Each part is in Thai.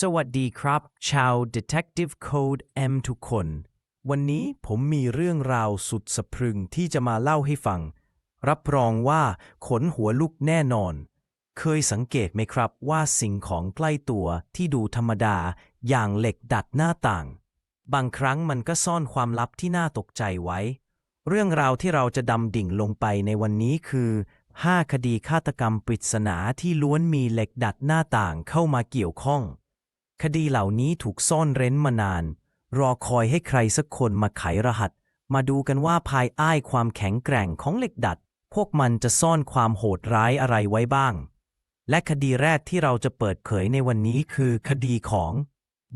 สวัสดีครับ ชาว Detective Code M ทุกคน วันนี้ผมมีเรื่องราวสุดสะพรึงที่จะมาเล่าให้ฟัง รับรองว่าขนหัวลุกแน่นอน เคยสังเกตไหมครับว่าสิ่งของใกล้ตัวที่ดูธรรมดาอย่างเหล็กดัดหน้าต่าง บางครั้งมันก็ซ่อนความลับที่น่าตกใจไว้ เรื่องราวที่เราจะดำดิ่งลงไปในวันนี้คือ5คดีฆาตกรรมปริศนาที่ล้วนมีเหล็กดัดหน้าต่างเข้ามาเกี่ยวข้อง คดีเหล่านี้ถูกซ่อนเร้นมานาน รอคอยให้ใครสักคนมาไขรหัส มาดูกันว่าภายใต้ความแข็งแกร่งของเหล็กดัด พวกมันจะซ่อนความโหดร้ายอะไรไว้บ้าง และคดีแรกที่เราจะเปิดเผยในวันนี้คือคดีของ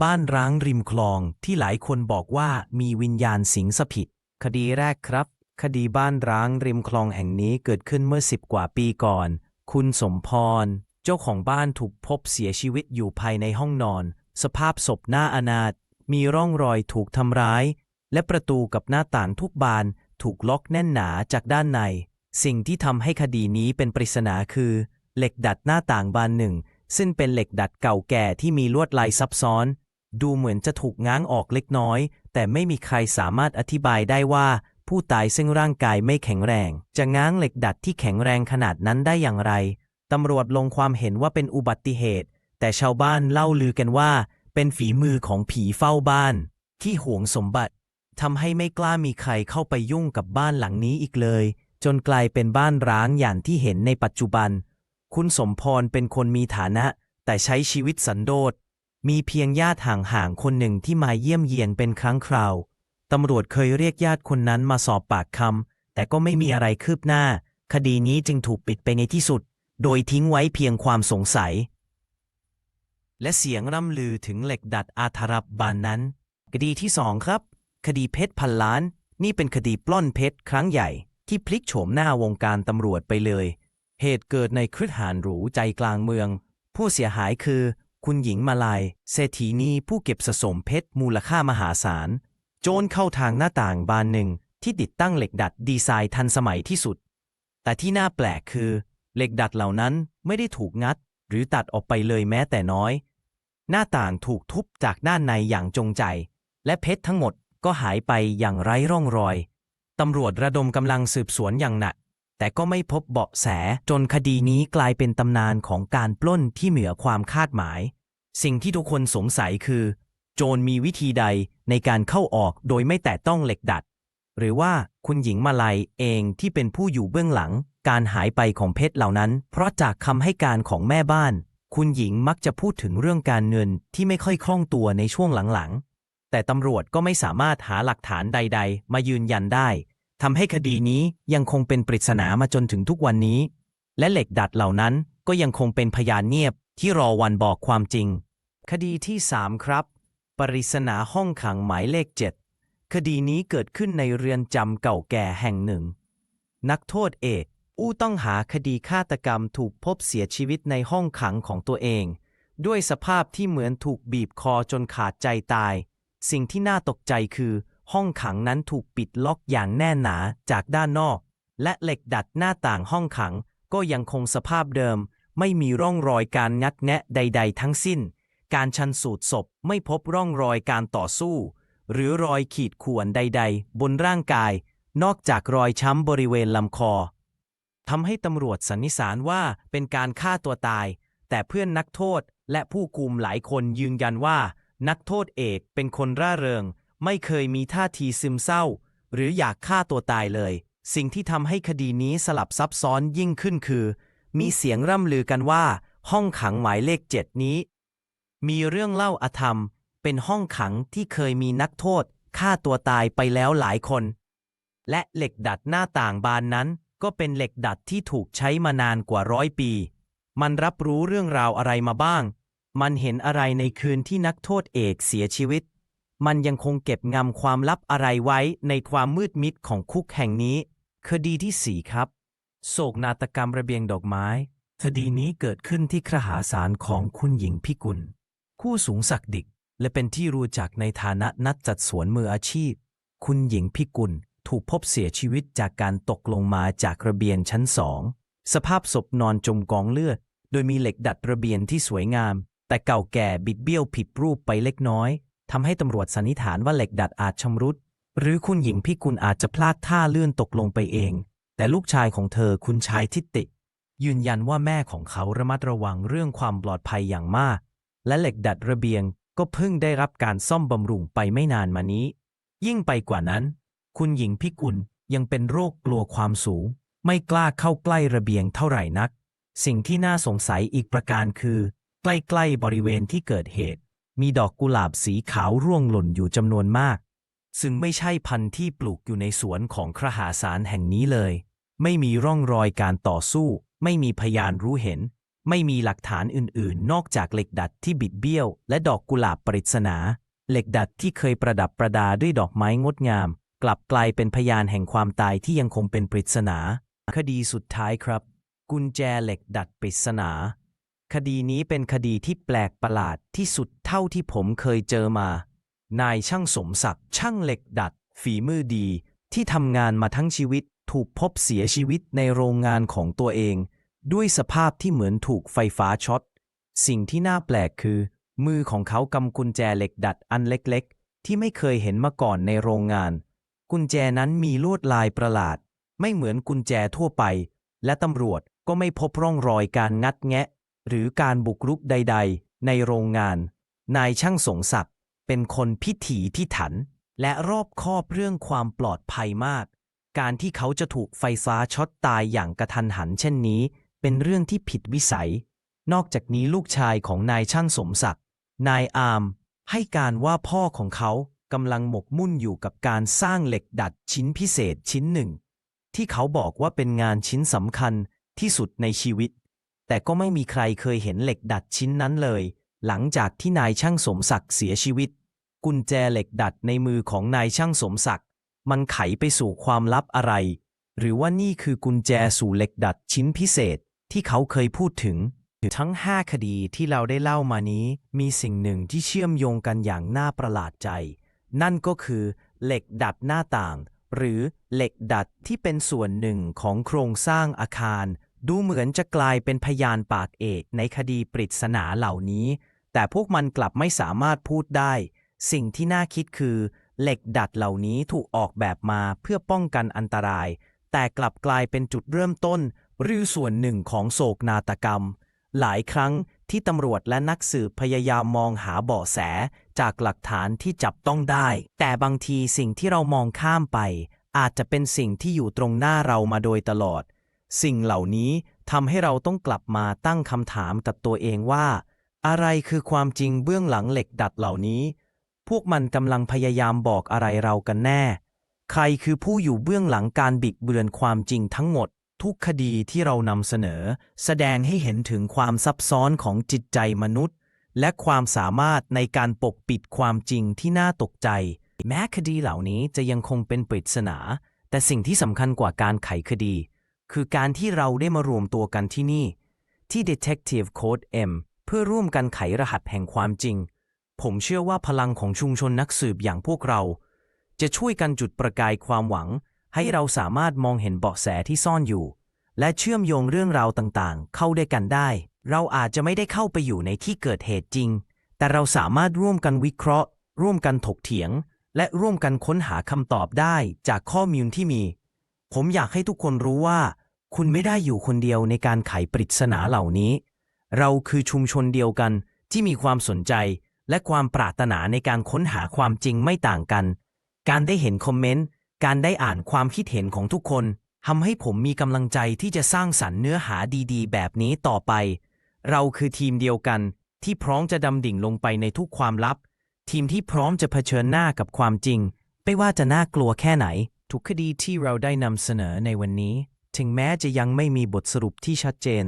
บ้านร้างริมคลองที่หลายคนบอกว่ามีวิญญาณสิงสถิตคดีแรกครับ คดีบ้านร้างริมคลองแห่งนี้เกิดขึ้นเมื่อสิบกว่าปีก่อน คุณสมพร เจ้าของบ้านถูกพบเสียชีวิตอยู่ภายในห้องนอน สภาพศพหน้าอนาถมีร่องรอยถูกทำร้าย และประตูกับหน้าต่างทุกบานถูกล็อกแน่นหนาจากด้านใน สิ่งที่ทำให้คดีนี้เป็นปริศนาคือ เหล็กดัดหน้าต่างบานหนึ่ง ซึ่งเป็นเหล็กดัดเก่าแก่ที่มีลวดลายซับซ้อน ดูเหมือนจะถูกง้างออกเล็กน้อย แต่ไม่มีใครสามารถอธิบายได้ว่า ผู้ตายซึ่งร่างกายไม่แข็งแรง จะง้างเหล็กดัดที่แข็งแรงขนาดนั้นได้อย่างไรตำรวจลงความเห็นว่าเป็นอุบัติเหตุ แต่ชาวบ้านเล่าลือกันว่า เป็นฝีมือของผีเฝ้าบ้าน ที่หวงสมบัติทำให้ไม่กล้ามีใครเข้าไปยุ่งกับบ้านหลังนี้อีกเลย จนกลายเป็นบ้านร้างอย่างที่เห็นในปัจจุบัน คุณสมพรเป็นคนมีฐานะ แต่ใช้ชีวิตสันโดษมีเพียงญาติห่างๆคนหนึ่งที่มาเยี่ยมเยียนเป็นครั้งคราวตำรวจเคยเรียกญาติคนนั้นมาสอบปากคำแต่ก็ไม่มีอะไรคืบหน้า คดีนี้จึงถูกปิดไปในที่สุด โดยทิ้งไว้เพียงความสงสัย และเสียงร่ำลือถึงเหล็กดัดอาธรับบานนั้น คดีที่สองครับ คดีเพชรพันล้าน นี่เป็นคดีปล้นเพชรครั้งใหญ่ ที่พลิกโฉมหน้าวงการตำรวจไปเลย เหตุเกิดในครึหานหรูใจกลางเมือง ผู้เสียหายคือ คุณหญิงมาลายเศรษฐีนีผู้เก็บสะสมเพชรมูลค่ามหาศาล โจรเข้าทางหน้าต่างบานหนึ่งที่ติดตั้งเหล็กดัดดีไซน์ทันสมัยที่สุด แต่ที่น่าแปลกคือ เหล็กดัดเหล่านั้นไม่ได้ถูกงัด หรือตัดออกไปเลยแม้แต่น้อย หน้าต่างถูกทุบจากด้านในอย่างจงใจ และเพชรทั้งหมดก็หายไปอย่างไร้ร่องรอย ตำรวจระดมกำลังสืบสวนอย่างหนัก แต่ก็ไม่พบเบาะแสจนคดีนี้กลายเป็นตำนานของการปล้นที่เหนือความคาดหมาย สิ่งที่ทุกคนสงสัยคือ โจรมีวิธีใดในการเข้าออกโดยไม่แตะต้องเหล็กดัด หรือว่าคุณหญิงมาลัยเองที่เป็นผู้อยู่เบื้องหลัง การหายไปของเพชรเหล่านั้น เพราะจากคำให้การของแม่บ้าน คุณหญิงมักจะพูดถึงเรื่องการเงินที่ไม่ค่อยคล่องตัวในช่วงหลังๆ แต่ตำรวจก็ไม่สามารถหาหลักฐานใด ๆ มายืนยันได้ทำให้คดีนี้ยังคงเป็นปริศนามาจนถึงทุกวันนี้ และเหล็กดัดเหล่านั้นก็ยังคงเป็นพยานเงียบที่รอวันบอกความจริง คดีที่ 3 ครับ ปริศนาห้องขังหมายเลข 7 คดีนี้เกิดขึ้นในเรือนจำเก่าแก่แห่งหนึ่ง นักโทษเอก อู้ต้องหาคดีฆาตกรรมถูกพบเสียชีวิตในห้องขังของตัวเอง ด้วยสภาพที่เหมือนถูกบีบคอจนขาดใจตาย สิ่งที่น่าตกใจคือ ห้องขังนั้นถูกปิดล็อกอย่างแน่นหนาจากด้านนอก และเหล็กดัดหน้าต่างห้องขังก็ยังคงสภาพเดิม ไม่มีร่องรอยการงัดแงะใด ๆ ทั้งสิ้น การชันสูตรศพไม่พบร่องรอยการต่อสู้ หรือรอยขีดข่วนใด ๆ บนร่างกาย นอกจากรอยช้ำบริเวณลำคอ ทำให้ตำรวจสันนิษฐานว่าเป็นการฆ่าตัวตาย แต่เพื่อนนักโทษและผู้กุมหลายคนยืนยันว่า นักโทษเอกเป็นคนร่าเริง ไม่เคยมีท่าทีซึมเศร้า หรืออยากฆ่าตัวตายเลย สิ่งที่ทำให้คดีนี้สลับซับซ้อนยิ่งขึ้นคือ มีเสียงร่ำลือกันว่า ห้องขังหมายเลขเจ็ดนี้ มีเรื่องเล่าอาธรรม เป็นห้องขังที่เคยมีนักโทษฆ่าตัวตายไปแล้วหลายคน และเหล็กดัดหน้าต่างบานนั้น ก็เป็นเหล็กดัดที่ถูกใช้มานานกว่าร้อยปี มันรับรู้เรื่องราวอะไรมาบ้าง มันเห็นอะไรในคืนที่นักโทษเอกเสียชีวิต มันยังคงเก็บงำความลับอะไรไว้ในความมืดมิดของคุกแห่งนี้ คดีที่สี่ครับ โศกนาฏกรรมระเบียงดอกไม้ คดีนี้เกิดขึ้นที่ครหาสารของคุณหญิงพิกุล คู่สูงศักดิกและเป็นที่รู้จักในฐานะนักจัดสวนมืออาชีพ คุณหญิงพิกุล ถูกพบเสียชีวิตจากการตกลงมาจากระเบียงชั้นสอง สภาพศพนอนจมกองเลือด โดยมีเหล็กดัดระเบียงที่สวยงาม แต่เก่าแก่บิดเบี้ยวผิดรูปไปเล็กน้อยทำให้ตำรวจสันนิษฐานว่าเหล็กดัดอาจชำรุด หรือคุณหญิงพิกุลอาจจะพลาดท่าเลื่อนตกลงไปเอง แต่ลูกชายของเธอคุณชายทิติ ยืนยันว่าแม่ของเขาระมัดระวังเรื่องความปลอดภัยอย่างมาก และเหล็กดัดระเบียงก็เพิ่งได้รับการซ่อมบำรุงไปไม่นานมานี้ ยิ่งไปกว่านั้น คุณหญิงพิกุลยังเป็นโรคกลัวความสูง ไม่กล้าเข้าใกล้ระเบียงเท่าไหร่นัก สิ่งที่น่าสงสัยอีกประการคือ ใกล้ๆบริเวณที่เกิดเหตุ มีดอกกุหลาบสีขาวร่วงหล่นอยู่จำนวนมาก ซึ่งไม่ใช่พันธุ์ที่ปลูกอยู่ในสวนของครหาสารแห่งนี้เลย ไม่มีร่องรอยการต่อสู้ ไม่มีพยานรู้เห็น ไม่มีหลักฐานอื่นๆ นอกจากเหล็กดัดที่บิดเบี้ยว และดอกกุหลาบปริศนา เหล็กดัดที่เคยประดับประดาด้วยดอกไม้งดงาม กลับกลายเป็นพยานแห่งความตายที่ยังคงเป็นปริศนา คดีสุดท้ายครับ กุญแจเหล็กดัดปริศนา คดีนี้เป็นคดีที่แปลกประหลาดที่สุดเท่าที่ผมเคยเจอมา นายช่างสมศักดิ์ช่างเหล็กดัด ฝีมือดี ที่ทำงานมาทั้งชีวิตถูกพบเสียชีวิตในโรงงานของตัวเอง ด้วยสภาพที่เหมือนถูกไฟฟ้าช็อต สิ่งที่น่าแปลกคือ มือของเขากำกุญแจเหล็กดัดอันเล็กๆ ที่ไม่เคยเห็นมาก่อนในโรงงาน กุญแจนั้นมีลวดลายประหลาด ไม่เหมือนกุญแจทั่วไป และตำรวจก็ไม่พบร่องรอยการงัดแงะ หรือการบุกรุกใด ๆ ในโรงงาน นายช่างสงศักดิ์เป็นคนพิถีพิถัน และรอบคอบเรื่องความปลอดภัยมาก การที่เขาจะถูกไฟฟ้าช็อตตายอย่างกระทันหันเช่นนี้ เป็นเรื่องที่ผิดวิสัย นอกจากนี้ลูกชายของนายช่างสมศักดิ์นายอาร์มให้การว่าพ่อของเขา กำลังหมกมุ่นอยู่กับการสร้างเหล็กดัดชิ้นพิเศษชิ้นหนึ่ง ที่เขาบอกว่าเป็นงานชิ้นสำคัญที่สุดในชีวิต แต่ก็ไม่มีใครเคยเห็นเหล็กดัดชิ้นนั้นเลย หลังจากที่นายช่างสมศักดิ์เสียชีวิต กุญแจเหล็กดัดในมือของนายช่างสมศักดิ์มันไขไปสู่ความลับอะไร หรือว่านี่คือกุญแจสู่เหล็กดัดชิ้นพิเศษที่เขาเคยพูดถึงทั้ง 5 คดีที่เราได้เล่ามานี้ มีสิ่งหนึ่งที่เชื่อมโยงกันอย่างน่าประหลาดใจ นั่นก็คือเหล็กดัดหน้าต่าง หรือเหล็กดัดที่เป็นส่วนหนึ่งของโครงสร้างอาคาร ดูเหมือนจะกลายเป็นพยานปากเอกในคดีปริศนาเหล่านี้ แต่พวกมันกลับไม่สามารถพูดได้ สิ่งที่น่าคิดคือ เหล็กดัดเหล่านี้ถูกออกแบบมาเพื่อป้องกันอันตราย แต่กลับกลายเป็นจุดเริ่มต้น หรือส่วนหนึ่งของโศกนาฏกรรม หลายครั้งที่ตำรวจและนักสืบพยายามมองหาเบาะแส จากหลักฐานที่จับต้องได้ แต่บางทีสิ่งที่เรามองข้ามไป อาจจะเป็นสิ่งที่อยู่ตรงหน้าเรามาโดยตลอด สิ่งเหล่านี้ทำให้เราต้องกลับมาตั้งคำถามกับตัวเองว่า อะไรคือความจริงเบื้องหลังเหล็กดัดเหล่านี้ พวกมันกำลังพยายามบอกอะไรเรากันแน่ ใครคือผู้อยู่เบื้องหลังการบิดเบือนความจริงทั้งหมด ทุกคดีที่เรานำเสนอ แสดงให้เห็นถึงความซับซ้อนของจิตใจมนุษย์ และความสามารถในการปกปิดความจริงที่น่าตกใจ แม้คดีเหล่านี้จะยังคงเป็นปริศนา แต่สิ่งที่สำคัญกว่าการไขคดี คือการที่เราได้มารวมตัวกันที่นี่ ที่ Detective Code M เพื่อร่วมกันไขรหัสแห่งความจริง ผมเชื่อว่าพลังของชุมชนนักสืบอย่างพวกเรา จะช่วยกันจุดประกายความหวัง ให้เราสามารถมองเห็นเบาะแสที่ซ่อนอยู่ และเชื่อมโยงเรื่องราวต่างๆ เข้าด้วยกันได้ เราอาจจะไม่ได้เข้าไปอยู่ในที่เกิดเหตุจริง แต่เราสามารถร่วมกันวิเคราะห์ ร่วมกันถกเถียง และร่วมกันค้นหาคำตอบได้จากข้อมูลที่มี ผมอยากให้ทุกคนรู้ว่า คุณไม่ได้อยู่คนเดียวในการไขปริศนาเหล่านี้ เราคือชุมชนเดียวกันที่มีความสนใจ และความปรารถนาในการค้นหาความจริงไม่ต่างกัน การได้เห็นคอมเมนต์ การได้อ่านความคิดเห็นของทุกคนทำให้ผมมีกำลังใจที่จะสร้างสรรค์เนื้อหาดีๆ แบบนี้ต่อไป เราคือทีมเดียวกันที่พร้อมจะดำดิ่งลงไปในทุกความลับ ทีมที่พร้อมจะเผชิญหน้ากับความจริง ไม่ว่าจะน่ากลัวแค่ไหน ทุกคดีที่เราได้นำเสนอในวันนี้ ถึงแม้จะยังไม่มีบทสรุปที่ชัดเจน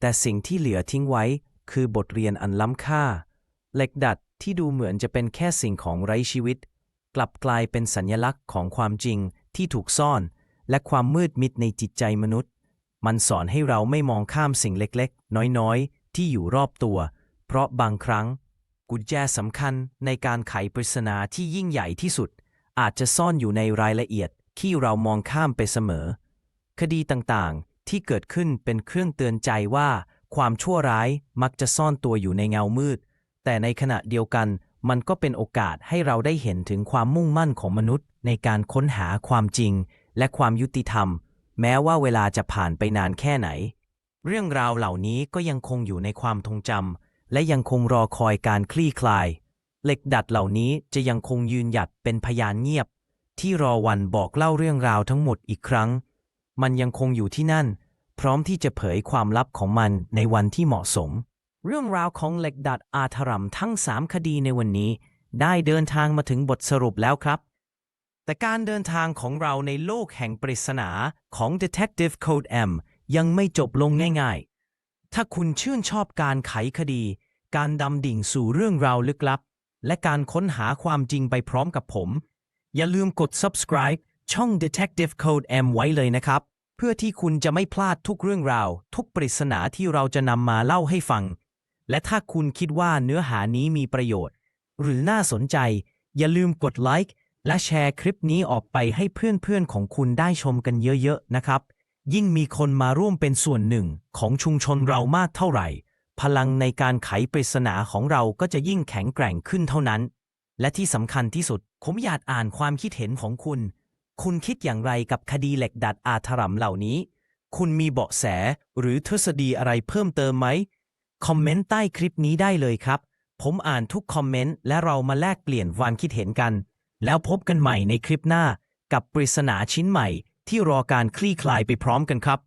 แต่สิ่งที่เหลือทิ้งไว้คือบทเรียนอันล้ำค่า เหล็กดัดที่ดูเหมือนจะเป็นแค่สิ่งของไร้ชีวิต กลับกลายเป็นสัญลักษณ์ของความจริงที่ถูกซ่อน และความมืดมิดในจิตใจมนุษย์ มันสอนให้เราไม่มองข้ามสิ่งเล็กๆ น้อยๆ ที่อยู่รอบตัว เพราะบางครั้ง กุญแจสำคัญในการไขปริศนาที่ยิ่งใหญ่ที่สุด อาจจะซ่อนอยู่ในรายละเอียดที่เรามองข้ามไปเสมอ คดีต่างๆ ที่เกิดขึ้นเป็นเครื่องเตือนใจว่า ความชั่วร้ายมักจะซ่อนตัวอยู่ในเงามืด แต่ในขณะเดียวกันมันก็เป็นโอกาสให้เราได้เห็นถึงความมุ่งมั่นของมนุษย์ ในการค้นหาความจริง และความยุติธรรม แม้ว่าเวลาจะผ่านไปนานแค่ไหน เรื่องราวเหล่านี้ก็ยังคงอยู่ในความทรงจำและยังคงรอคอยการคลี่คลาย เหล็กดัดเหล่านี้จะยังคงยืนหยัดเป็นพยานเงียบ ที่รอวันบอกเล่าเรื่องราวทั้งหมดอีกครั้ง มันยังคงอยู่ที่นั่น พร้อมที่จะเผยความลับของมันในวันที่เหมาะสม เรื่องราวของเหล็กดัดอาถรรพ์ทั้ง 3 คดีในวันนี้ ได้เดินทางมาถึงบทสรุปแล้วครับ แต่การเดินทางของเราในโลกแห่งปริศนาของ Detective Code M ยังไม่จบลงง่ายๆ ถ้าคุณชื่นชอบการไขคดี การดำดิ่งสู่เรื่องราวลึกลับ และการค้นหาความจริงไปพร้อมกับผม อย่าลืมกด subscribe ช่อง Detective Code M ไว้เลยนะครับ เพื่อที่คุณจะไม่พลาดทุกเรื่องราว ทุกปริศนาที่เราจะนำมาเล่าให้ฟัง และถ้าคุณคิดว่าเนื้อหานี้มีประโยชน์ หรือน่าสนใจ อย่าลืมกดไลค์ และแชร์คลิปนี้ออกไปให้เพื่อนๆของคุณได้ชมกันเยอะๆนะครับ ยิ่งมีคนมาร่วมเป็นส่วนหนึ่งของชุมชนเรามากเท่าไหร่ พลังในการไขปริศนาของเราก็จะยิ่งแข็งแกร่งขึ้นเท่านั้น และที่สำคัญที่สุดผมอยากอ่านความคิดเห็นของคุณ คุณคิดอย่างไรกับคดีเหล็กดัดอาถรรพ์เหล่านี้ คุณมีเบาะแสหรือทฤษฎีอะไรเพิ่มเติมไหมคอมเมนต์ใต้คลิปนี้ได้เลยครับ ผมอ่านทุกคอมเมนต์และเรามาแลกเปลี่ยนความคิดเห็นกัน แล้วพบกันใหม่ในคลิปหน้ากับปริศนาชิ้นใหม่ที่รอการคลี่คลายไปพร้อมกันครับ